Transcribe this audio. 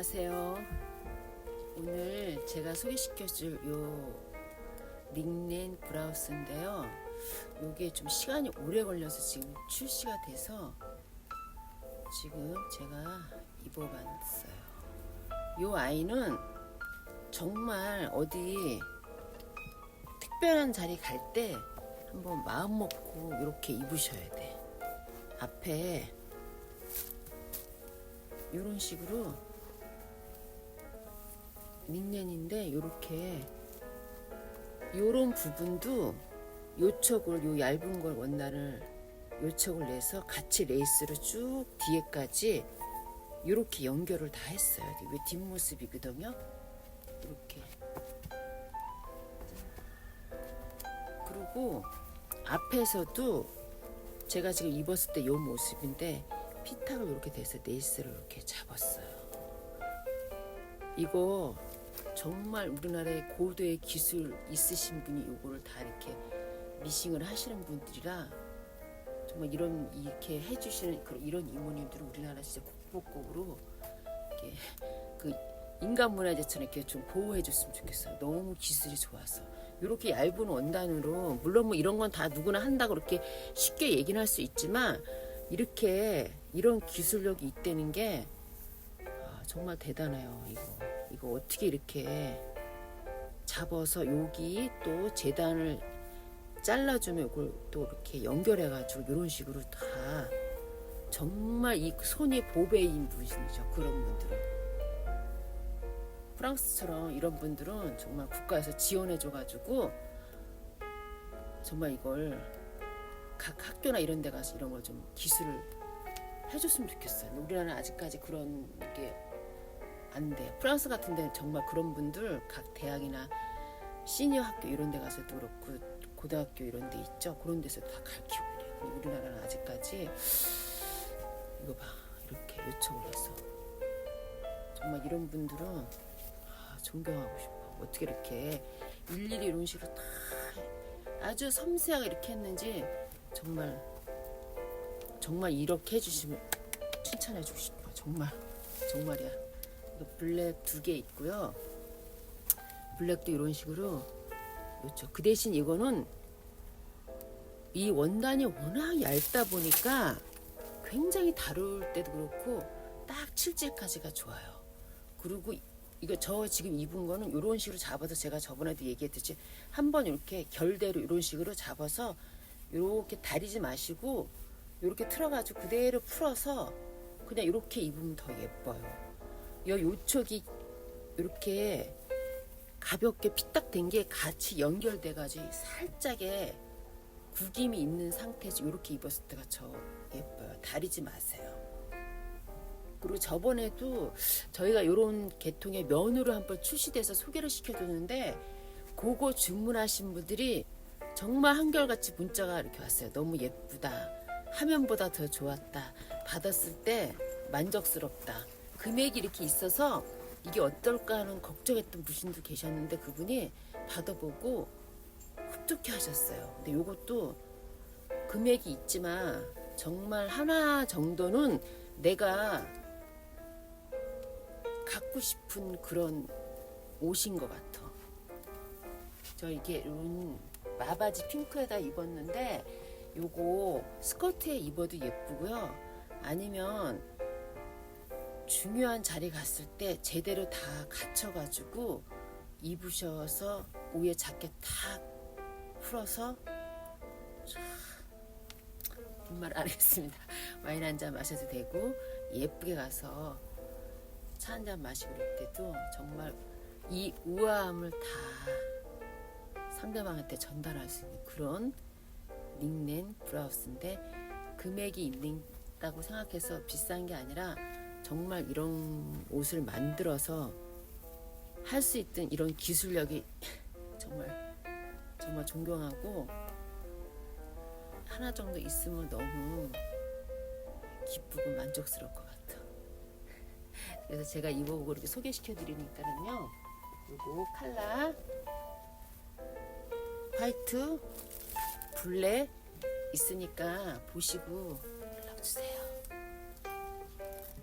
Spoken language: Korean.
안녕하세요. 오늘 제가 소개시켜 줄 요 닉넨 브라우스인데요. 요게 좀 시간이 오래 걸려서 지금 출시가 돼서 지금 제가 입어봤어요. 요 아이는 정말 어디 특별한 자리 갈 때 한번 마음 먹고 이렇게 입으셔야 돼. 앞에 이런 식으로 닉넨인데 이렇게 요런 부분도 요척을 요 얇은 걸 원단을 요척을 내서 같이 레이스로 쭉 뒤에까지 이렇게 연결을 다 했어요. 왜 뒷모습이거든요. 이렇게 그리고 앞에서도 제가 지금 입었을 때 요 모습인데 피탁을 이렇게 돼서 네이스를 이렇게 잡았어요. 이거 정말 우리나라에 고도의 기술 있으신 분이 이거를 다 이렇게 미싱을 하시는 분들이라 정말 이런 이렇게 해주시는 그런 이런 이모님들은 우리나라 진짜 국보급으로 이렇게 그 인간 문화재처럼 이렇게 좀 보호해줬으면 좋겠어요. 너무 기술이 좋아서 이렇게 얇은 원단으로 물론 뭐 이런 건 다 누구나 한다고 그렇게 쉽게 얘기는 할 수 있지만 이렇게 이런 기술력이 있다는 게 아, 정말 대단해요. 이거 이거 어떻게 이렇게 잡아서 여기 또 재단을 잘라주면 이걸 또 이렇게 연결해가지고 이런 식으로 다 정말 이 손이 보배인 분이죠. 그런 분들은 프랑스처럼 이런 분들은 정말 국가에서 지원해줘가지고 정말 이걸 각 학교나 이런 데 가서 이런 걸 좀 기술을 해줬으면 좋겠어요. 우리나라는 아직까지 그런 게 안 돼. 프랑스 같은 데는 정말 그런 분들 각 대학이나 시니어 학교 이런 데 가서도 그렇고 고등학교 이런 데 있죠. 그런 데서 다 가르치고 그래요. 우리나라는 아직까지 이거 봐. 이렇게 요청을 해서 정말 이런 분들은 아, 존경하고 싶어. 어떻게 이렇게 일일이 이런 식으로 다 아주 섬세하게 이렇게 했는지 정말 정말 이렇게 해주시면 칭찬해주고 싶어. 정말 정말이야. 이거 블랙 두 개 있고요. 블랙도 이런 식으로 그렇죠. 그 대신 이거는 이 원단이 워낙 얇다 보니까 굉장히 다룰 때도 그렇고 딱 칠질까지가 좋아요. 그리고 이거 저 지금 입은 거는 이런 식으로 잡아서 제가 저번에도 얘기했듯이 한번 이렇게 결대로 이런 식으로 잡아서 이렇게 다리지 마시고 이렇게 틀어가지고 그대로 풀어서 그냥 이렇게 입으면 더 예뻐요. 여 요쪽이 이렇게 가볍게 피딱된 게 같이 연결돼가지고 살짝의 구김이 있는 상태에서 이렇게 입었을 때가 저 예뻐요. 다리지 마세요. 그리고 저번에도 저희가 이런 계통의 면으로 한번 출시돼서 소개를 시켜줬는데 그거 주문하신 분들이 정말 한결같이 문자가 이렇게 왔어요. 너무 예쁘다. 화면보다 더 좋았다. 받았을 때 만족스럽다. 금액이 이렇게 있어서 이게 어떨까 하는 걱정했던 분도 계셨는데 그분이 받아보고 흡족해 하셨어요. 근데 이것도 금액이 있지만 정말 하나 정도는 내가 갖고 싶은 그런 옷인 것 같아. 저 이게 이런 마바지 핑크에다 입었는데 요거 스커트에 입어도 예쁘고요. 아니면 중요한 자리 갔을 때 제대로 다 갖춰가지고 입으셔서 위에 자켓 탁 풀어서 빈말 안 하겠습니다. 와인 한 잔 마셔도 되고 예쁘게 가서 차 한 잔 마시고 그럴 때도 정말 이 우아함을 다 상대방한테 전달할 수 있는 그런 닉넨 브라우스인데 금액이 있다고 생각해서 비싼 게 아니라 정말 이런 옷을 만들어서 할 수 있던 이런 기술력이 정말 정말 존경하고 하나 정도 있으면 너무 기쁘고 만족스러울 것 같아. 그래서 제가 입어보고 이렇게 소개시켜 드리니까는요. 요거 칼라 화이트 블랙 있으니까 보시고.